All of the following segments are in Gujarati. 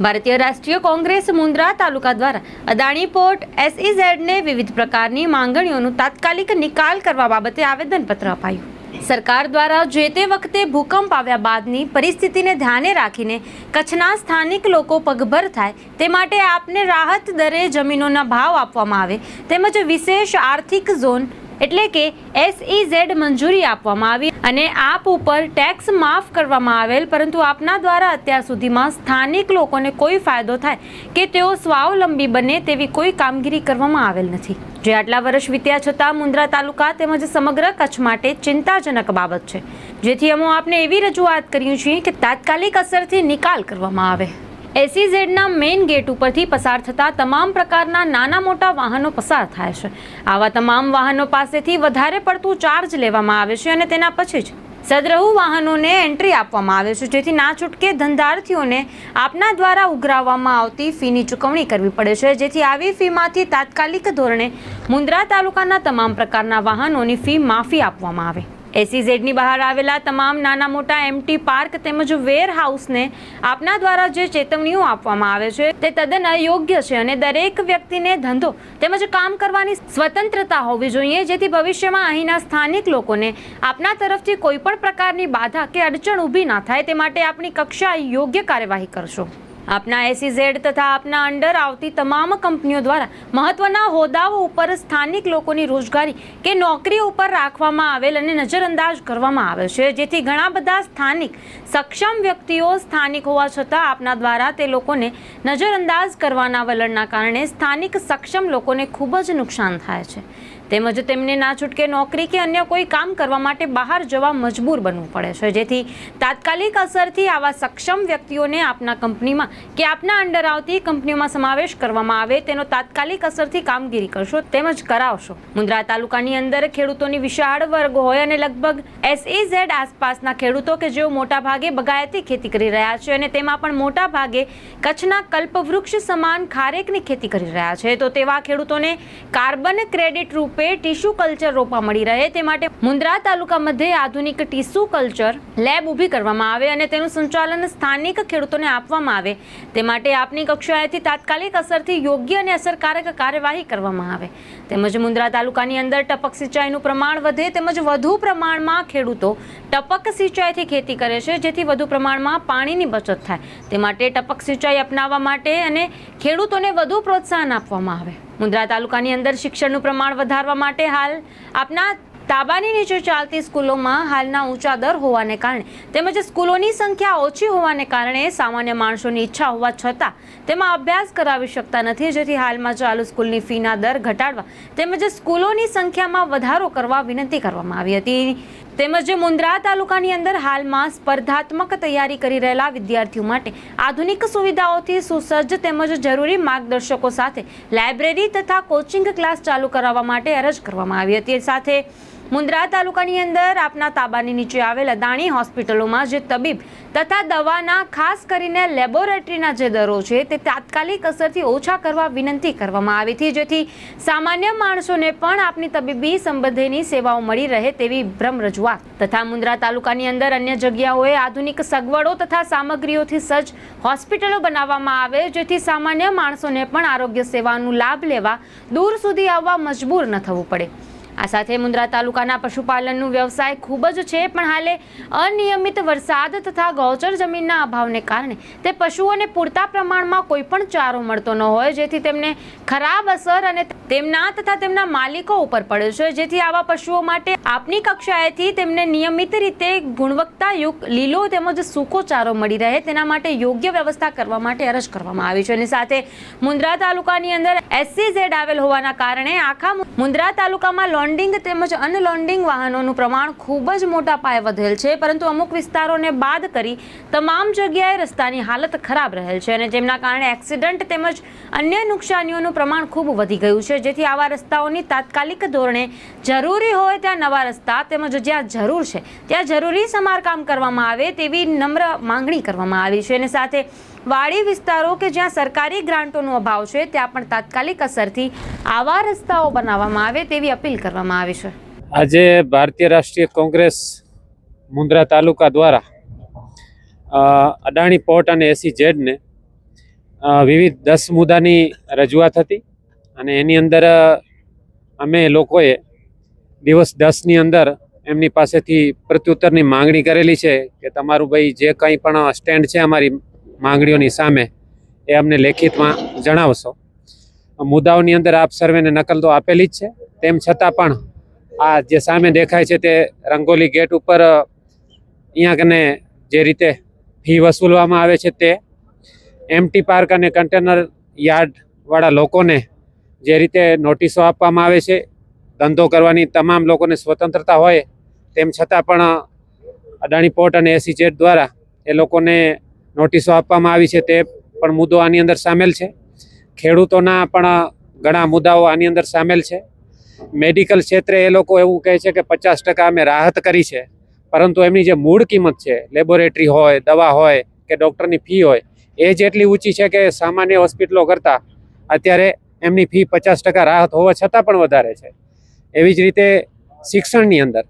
ભારતીય રાષ્ટ્રીય કોંગ્રેસ મુન્દ્રા તાલુકા દ્વારા અદાણી પોર્ટ એસઈઝેડને વિવિધ પ્રકારની માંગણીઓનું તાત્કાલિક નિકાલ કરવા બાબતે આવેદનપત્ર અપાયું. સરકાર દ્વારા જે તે વખતે ભૂકંપ આવ્યા બાદની પરિસ્થિતિને ધ્યાને રાખીને કચ્છના સ્થાનિક લોકો પગભર થાય તે માટે આપને રાહત દરે જમીનોના ભાવ આપવામાં આવે તેમજ વિશેષ આર્થિક ઝોન એટલે કે એસઈઝેડ મંજૂરી આપવામાં આવી અને આપ ઉપર ટેક્સ માફ કરવામાં આવેલ, પરંતુ આપના દ્વારા અત્યાર સુધીમાં સ્થાનિક લોકોને કોઈ ફાયદો થાય કે તેઓ સ્વાવલંબી બને તેવી કોઈ કામગીરી કરવામાં આવેલ નથી. જે આટલા વર્ષ વીત્યા છતાં મુન્દ્રા તાલુકા તેમજ સમગ્ર કચ્છ માટે ચિંતાજનક બાબત છે. જેથી અમે આપને એવી રજૂઆત કરીએ છીએ કે તાત્કાલિક અસરથી નિકાલ કરવામાં આવે. એસીઝેડના મેઇન ગેટ ઉપરથી પસાર થતા તમામ પ્રકારના નાના મોટા વાહનો પસાર થાય છે. આવા તમામ વાહનો પાસેથી વધારે પડતું ચાર્જ લેવામાં આવે છે અને તેના પછી જ સદરહુ વાહનોને એન્ટ્રી આપવામાં આવે છે, જેથી ના છૂટકે ધંધાર્થીઓને આપના દ્વારા ઉઘરાવવામાં આવતી ફીની ચૂકવણી કરવી પડે છે. જેથી આવી ફીમાંથી તાત્કાલિક ધોરણે મુન્દ્રા તાલુકાના તમામ પ્રકારના વાહનોની ફી માફી આપવામાં આવે. એસીઝેડની બહાર આવેલા તમામ નાના મોટા એમટી પાર્ક તેમજ વેરહાઉસને આપના દ્વારા જે ચેતવણીઓ આપવામાં આવે છે તે તદ્દન અયોગ્ય છે અને દરેક વ્યક્તિને ધંધો તેમજ કામ કરવાની સ્વતંત્રતા હોવી જોઈએ, જેથી ભવિષ્યમાં અહીંના સ્થાનિક લોકોને આપના તરફથી કોઈ પણ પ્રકારની બાધા કે અડચણ ઊભી ના થાય તે માટે આપની કક્ષા યોગ્ય કાર્યવાહી કરશો. આપના એસીઝેડ તથા આપના અંડર આવતી તમામ કંપનીઓ દ્વારા મહત્વના હોદ્દાઓ ઉપર સ્થાનિક લોકોની રોજગારી કે નોકરી ઉપર રાખવામાં આવેલ અને નજરઅંદાજ કરવામાં આવે છે, જેથી ઘણા બધા સ્થાનિક સક્ષમ વ્યક્તિઓ સ્થાનિક હોવા છતાં આપના દ્વારા તે લોકોને નજરઅંદાજ કરવાના વલણના કારણે સ્થાનિક સક્ષમ લોકોને ખૂબ જ નુકસાન થાય છે. તેમજ તેમને ના છૂટકે નોકરી કે અન્ય કોઈ કામ કરવા માટે બહાર જવા મજબૂર બનવું પડે છે. જેથી તાત્કાલિક અસરથી આવા સક્ષમ વ્યક્તિઓને આપના કંપનીમાં કે આપના અંડર આવતી કંપનીઓમાં સમાવેશ કરવામાં આવે તેનો તાત્કાલિક અસરથી કામગીરી કરશો તેમજ કરાવશો. મુન્દ્રા તાલુકાની અંદર ખેડૂતોની વિશાળ વર્ગ હોય અને લગભગ એસઈઝેડ આસપાસના ખેડૂતો કે જેઓ મોટા ભાગે બગાયતી ખેતી કરી રહ્યા છે અને તેમાં પણ મોટા ભાગે કચ્છના કલ્પવૃક્ષ સમાન ખારેકની ખેતી કરી રહ્યા છે, તો તેવા ખેડૂતોને કાર્બન ક્રેડિટ રૂપે ટીશ્યુ કલ્ચર રોપા મળી રહે તે માટે મુન્દ્રા તાલુકા મધ્યે આધુનિક ટીશ્યુ કલ્ચર લેબ ઊભી કરવામાં આવે અને તેનું સંચાલન સ્થાનિક ખેડૂતોને આપવામાં આવે. તે માટે આપની કક્ષાએથી તાત્કાલિક અસરથી યોગ્ય અને અસરકારક કાર્યવાહી કરવામાં આવે. તેમજ મુન્દ્રા તાલુકાની અંદર ટપક સિંચાઈનું પ્રમાણ વધે તેમજ વધુ પ્રમાણમાં ખેડૂતો ટપક સિંચાઈથી ખેતી કરે છે, જેથી વધુ પ્રમાણમાં પાણીની બચત થાય. તે માટે ટપક સિંચાઈ અપનાવવા માટે અને ખેડૂતોને વધુ પ્રોત્સાહન આપવામાં આવે. મુન્દ્રા તાલુકાની અંદર શિક્ષણનું પ્રમાણ વધારવા માટે હાલ આપના તાબાની નીચે ચાલતી સ્કૂલોમાં હાલના ઊંચા દર હોવાને કારણે તેમજ સ્કૂલોની સંખ્યા ઓછી હોવાને કારણે સામાન્ય માણસોની ઈચ્છા હોવા છતાં તેમાં અભ્યાસ કરાવી શકતા નથી. જેથી હાલમાં ચાલુ સ્કૂલની ફીના દર ઘટાડવા તેમજ સ્કૂલોની સંખ્યામાં વધારો કરવા વિનંતી કરવામાં આવી હતી. તેમજ મુન્દ્રા તાલુકાની અંદર હાલમાં સ્પર્ધાત્મક તૈયારી કરી રહેલા વિદ્યાર્થીઓ માટે આધુનિક સુવિધાઓથી સુસજ્જ તેમજ જરૂરી માર્ગદર્શકો સાથે લાઇબ્રેરી તથા કોચિંગ ક્લાસ ચાલુ કરાવવા માટે અરજ કરવામાં આવી હતી. સાથે મુન્દ્રા તાલુકાની અંદર આપના તાબાની નીચે આવેલ અદાણી હોસ્પિટલોમાં જે તબીબ તથા દવાના ખાસ કરીને લેબોરેટરીના જે દરો છે તે તાત્કાલિક અસરથી ઓછા કરવા વિનંતી કરવામાં આવી હતી. જેથી સામાન્ય માણસોને પણ આપની તબીબી સંબંધેની સેવાઓ મળી રહે તેવી ભ્રમ રજૂઆત. તથા મુન્દ્રા તાલુકાની અંદર અન્ય જગ્યાઓએ આધુનિક સગવડો તથા સામગ્રીઓથી સજ્જ હોસ્પિટલો બનાવવામાં આવે, જેથી સામાન્ય માણસોને પણ આરોગ્ય સેવાનો લાભ લેવા દૂર સુધી આવવા મજબૂર ન થવું પડે. આ સાથે મુન્દ્રા તાલુકાના પશુપાલનનું વ્યવસાય ખૂબ જ છે, પણ હાલે અનિયમિત વરસાદ તથા ગૌચર જમીનના અભાવને કારણે તે પશુઓને પૂરતા પ્રમાણમાં કોઈ પણ ચારો મળતો ન હોય, જેથી તેમને ખરાબ અસર અને તેમના તથા તેમના માલિકો ઉપર પડે છે. જેથી આવા પશુઓ માટે આપની કક્ષાએથી તેમને નિયમિત રીતે ગુણવત્તાયુક્ત લીલો તેમજ સૂકો ચારો મળી રહે, તેના માટે યોગ્ય વ્યવસ્થા કરવા માટે અરજ કરવામાં આવી છે. અને સાથે મુન્દ્રા તાલુકાની અંદર એસસીઝેડ આવેલ હોવાના કારણે આખા મુન્દ્રા તાલુકામાં લોન્ડિંગ તેમજ અનલોન્ડિંગ વાહનોનું પ્રમાણ ખૂબ જ મોટા પાયે વધેલ છે, પરંતુ અમુક વિસ્તારોને બાદ કરી તમામ જગ્યાએ રસ્તાની હાલત ખરાબ રહેલ છે અને જેમના કારણે એક્સિડન્ટ તેમજ અન્ય નુકસાનીઓનું પ્રમાણ ખૂબ વધી ગયું છે. જેથી આવા રસ્તાઓની તાત્કાલિક ધોરણે જરૂરી હોય ત્યાં નવા રસ્તા તેમજ જ્યાં જરૂર છે, ત્યાં જરૂરી સમારકામ કરવામાં આવે તેવી નમ્ર માંગણી કરવામાં આવી છે અને સાથે વાડી વિસ્તારો કે જ્યાં સરકારી ગ્રાન્ટોનો અભાવ છે, ત્યાં પણ તાત્કાલિક અસરથી આવા રસ્તાઓ બનાવવામાં આવે તેવી અપીલ કરવામાં આવી છે. આજે ભારતીય રાષ્ટ્રીય કોંગ્રેસ મુન્દ્રા તાલુકા દ્વારા અદાણી પોર્ટ અને એસી જેડને વિવિધ દસ મુદ્દાની રજૂઆત હતી અને એની અંદર અમે લોકોએ દિવસ દસની અંદર એમની પાસેથી પ્રત્યુત્તરની માંગણી કરેલી છે કે તમારું ભાઈ જે કંઈ પણ સ્ટેન્ડ છે અમારી માંગણીઓની સામે એ અમને લેખિતમાં જણાવશો. મુદ્દાઓની અંદર આપ સર્વેને નકલ તો આપેલી જ છે. તેમ છતાં પણ આ જે સામે દેખાય છે તે રંગોલી ગેટ ઉપર અહીંયા કને જે રીતે ફી વસૂલવામાં આવે છે તે એમટી પાર્ક અને કન્ટેનર યાર્ડવાળા લોકોને જે રીતે નોટિસો આપવામાં આવે છે, ધંધો કરવાની તમામ લોકોને સ્વતંત્રતા હોય તેમ છતાં પણ અદાણી પોર્ટ અને એસી દ્વારા એ લોકોને નોટિસો આપવામાં આવી છે તે પણ મુદ્દો આની અંદર સામેલ છે. ખેડૂતોના પણ ઘણા મુદ્દાઓ આની અંદર સામેલ છે. મેડિકલ ક્ષેત્રે એ લોકો એવું કહે છે કે પચાસ ટકા અમે રાહત કરી છે. પરંતુ એમની જે મૂળ કિંમત છે, લેબોરેટરી હોય, દવા હોય કે ડૉક્ટરની ફી હોય, એ જેટલી ઊંચી છે કે સામાન્ય હોસ્પિટલો કરતાં અત્યારે એમની ફી પચાસ ટકા રાહત હોવા છતાં પણ વધારે છે. એવી જ રીતે શિક્ષણની અંદર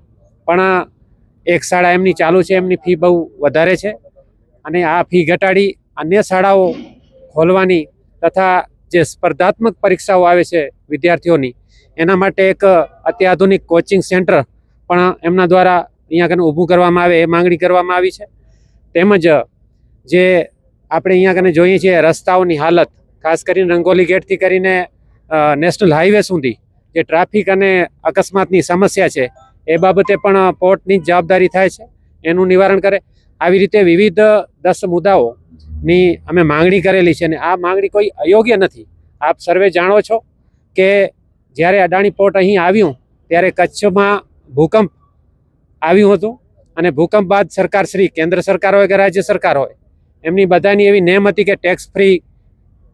પણ એક શાળા એમની ચાલુ છે, એમની ફી બહુ વધારે છે. અને આ ફી ઘટાડી અન્ય શાળાઓ ખોલવાની તથા જે સ્પર્ધાત્મક પરીક્ષાઓ આવે છે વિદ્યાર્થીઓની, એના માટે એક અત્યાધુનિક કોચિંગ સેન્ટર પણ એમના દ્વારા અહીંયા કને ઊભું કરવામાં આવે, એ માંગણી કરવામાં આવી છે. તેમજ જે આપણે અહીંયા કને જોઈએ છીએ રસ્તાઓની હાલત, ખાસ કરીને રંગોલી ગેટથી કરીને નેશનલ હાઈવે સુધી જે ટ્રાફિક અને અકસ્માતની સમસ્યા છે, એ બાબતે પણ પોર્ટની જ જવાબદારી થાય છે. એનું નિવારણ કરે. આવી રીતે વિવિધ દસ મુદ્દાઓની અમે માંગણી કરેલી છે અને આ માંગણી કોઈ અયોગ્ય નથી. આપ સર્વે જાણો છો કે જ્યારે અદાણી પોર્ટ અહીં આવ્યું ત્યારે કચ્છમાં ભૂકંપ આવ્યું હતું અને ભૂકંપ બાદ સરકાર શ્રી, કેન્દ્ર સરકાર હોય કે રાજ્ય સરકાર હોય, એમની બધાની એવી નેમ હતી કે ટેક્સ ફ્રી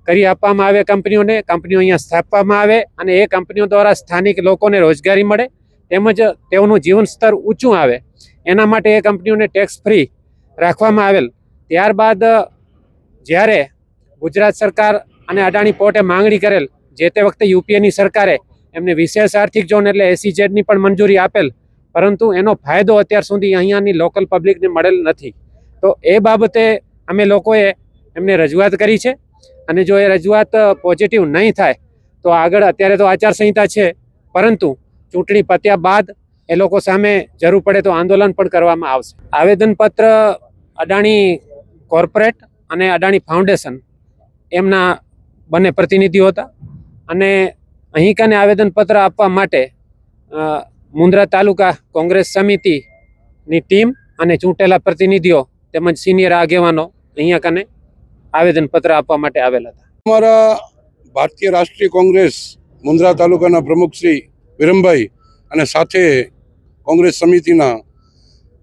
કરી આપવામાં આવે કંપનીઓને, કંપનીઓ અહીંયા સ્થાપવામાં આવે અને એ કંપનીઓ દ્વારા સ્થાનિક લોકોને રોજગારી મળે તેમજ તેઓનું જીવન સ્તર ઊંચું આવે. એના માટે એ કંપનીઓને ટેક્સ ફ્રી રાખવામાં આવેલ. ત્યારબાદ જ્યારે ગુજરાત સરકાર અને અદાણી પોર્ટે માંગણી કરેલ જે તે વખતે યુપીએની સરકારે એમને વિશેષ આર્થિક ઝોન એટલે એસીઝેડની પણ મંજૂરી આપેલ, પરંતુ એનો ફાયદો અત્યાર સુધી અહીંયાની લોકલ પબ્લિકને મળેલ નથી. તો એ બાબતે અમે લોકોએ એમને રજૂઆત કરી છે. અને જો એ રજૂઆત પોઝિટિવ નહીં થાય, તો આગળ અત્યારે તો આચારસંહિતા છે. પરંતુ ચૂંટણી પત્યા બાદ એ લોકો સામે જરૂર પડે તો આંદોલન પણ કરવામાં આવશે. આવેદનપત્ર અદાણી કોર્પોરેટ અને અદાણી ફાઉન્ડેશન એમના બંને પ્રતિનિધિઓ હતા. અને અહીં કાને આવેદનપત્ર આપવા માટે મુન્દ્રા તાલુકા કોંગ્રેસ સમિતિની ટીમ અને ચૂંટેલા પ્રતિનિધિઓ તેમજ સિનિયર આગેવાનો અહીંયા કને આવેદનપત્ર આપવા માટે આવેલા હતા. અમારા ભારતીય રાષ્ટ્રીય કોંગ્રેસ મુન્દ્રા તાલુકાના પ્રમુખ શ્રી વિરમભાઈ અને સાથે કોંગ્રેસ સમિતિના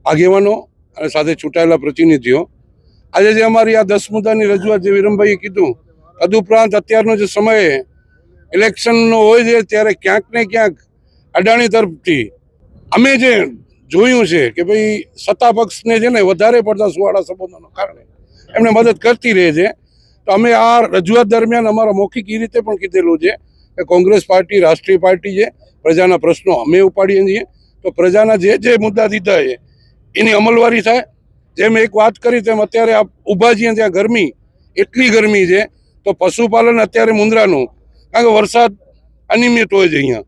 આગેવાનો અને સાથે ચૂંટાયેલા પ્રતિનિધિઓ. આજે જે અમારી આ દસ મુદ્દાની રજૂઆત જે વિરમભાઈએ કીધું, તદુપરાંત અત્યારનો જે સમય ઇલેક્શનનો હોય છે ત્યારે ક્યાંક ને ક્યાંક અડાણી તરફથી અમે જે જોયું છે કે ભાઈ સત્તા પક્ષને છે ને વધારે પડતા સુવાળા સંબંધોના કારણે એમને મદદ કરતી રહે છે. તો અમે આ રજૂઆત દરમિયાન અમારા મૌખિક એ રીતે પણ કીધેલું છે કે કોંગ્રેસ પાર્ટી, રાષ્ટ્રીય પાર્ટી છે, પ્રજાના પ્રશ્નો અમે ઉપાડીએ છીએ. તો પ્રજાના જે જે મુદ્દા દીધા છે એની અમલવારી થાય. જેમ એક વાત કરી તેમ અત્યારે આપ ઊભા છીએ ત્યાં ગરમી, એટલી ગરમી છે, તો પશુપાલન અત્યારે મુંદ્રાનું, કારણ કે વરસાદ અનિયમિત હોય છે અહીંયા.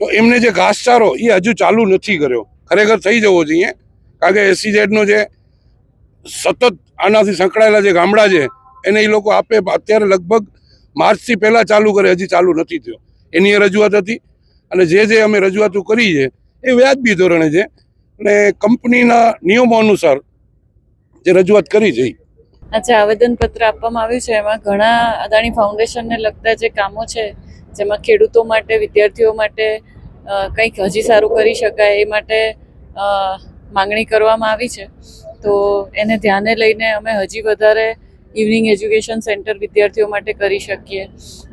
તો એમને જે ઘાસચારો, એ હજુ ચાલુ નથી કર્યો. ખરેખર થઈ જવો જોઈએ. કારણ કે એસીઝેડનો જે સતત આનાથી સંકળાયેલા જે ગામડા છે, એને એ લોકો આપે અત્યારે લગભગ માર્ચથી પહેલાં ચાલુ કરે, હજી ચાલુ નથી થયો. એની રજૂઆત હતી. અને જે જે અમે રજૂઆતો કરી છે, એ વ્યાજબી ધોરણે છે. અને કંપનીના નિયમો અનુસાર જે રજૂઆત કરી છે અચ્છા, આવેદનપત્ર આપવામાં આવ્યું છે. એમાં ઘણા અદાણી ફાઉન્ડેશનને લગતા જે કામો છે, જેમાં ખેડૂતો માટે, વિદ્યાર્થીઓ માટે કંઈક હજી સારું કરી શકાય એ માટે માંગણી કરવામાં આવી છે. તો એને ધ્યાને લઈને અમે હજી વધારે ઇવનિંગ એજ્યુકેશન સેન્ટર વિદ્યાર્થીઓ માટે કરી શકીએ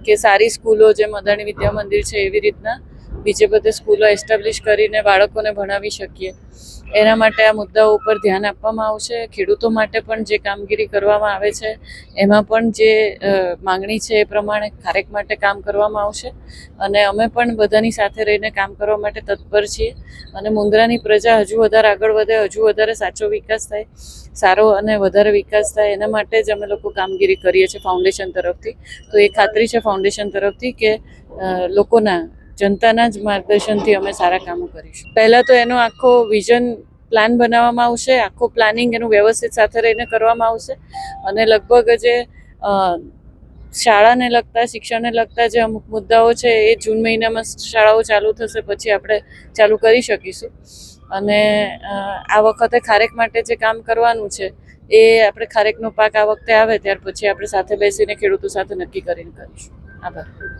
કે સારી સ્કૂલો, જેમ અદાણી વિદ્યા મંદિર છે, એવી રીતના બીજે બધે સ્કૂલો એસ્ટાબ્લિશ કરીને બાળકોને ભણાવી શકીએ. એના માટે આ મુદ્દાઓ ઉપર ધ્યાન આપવામાં આવશે. ખેડૂતો માટે પણ જે કામગીરી કરવામાં આવે છે, એમાં પણ જે માંગણી છે એ પ્રમાણે ખારેક માટે કામ કરવામાં આવશે. અને અમે પણ બધાની સાથે રહીને કામ કરવા માટે તત્પર છીએ. અને મુંદ્રાની પ્રજા હજુ વધારે આગળ વધે, હજુ વધારે સાચો વિકાસ થાય, સારો અને વધારે વિકાસ થાય, એના માટે જ અમે લોકો કામગીરી કરીએ છીએ ફાઉન્ડેશન તરફથી. તો એ ખાતરી છે ફાઉન્ડેશન તરફથી કે લોકોના જનતાના જ માર્ગદર્શનથી અમે સારા કામો કરીશું. પહેલાં તો એનો આખો વિઝન પ્લાન બનાવવામાં આવશે, આખો પ્લાનિંગ એનું વ્યવસ્થિત સાથે રહીને કરવામાં આવશે અને લગભગ જે શાળાને લગતા, શિક્ષણને લગતા જે અમુક મુદ્દાઓ છે એ જૂન મહિનામાં શાળાઓ ચાલુ થશે, પછી આપણે ચાલુ કરી શકીશું. અને આ વખતે ખારેક માટે જે કામ કરવાનું છે એ આપણે ખારેકનો પાક આ વખતે આવે, ત્યાર પછી આપણે સાથે બેસીને ખેડૂતો સાથે નક્કી કરીને કરીશું. આભાર.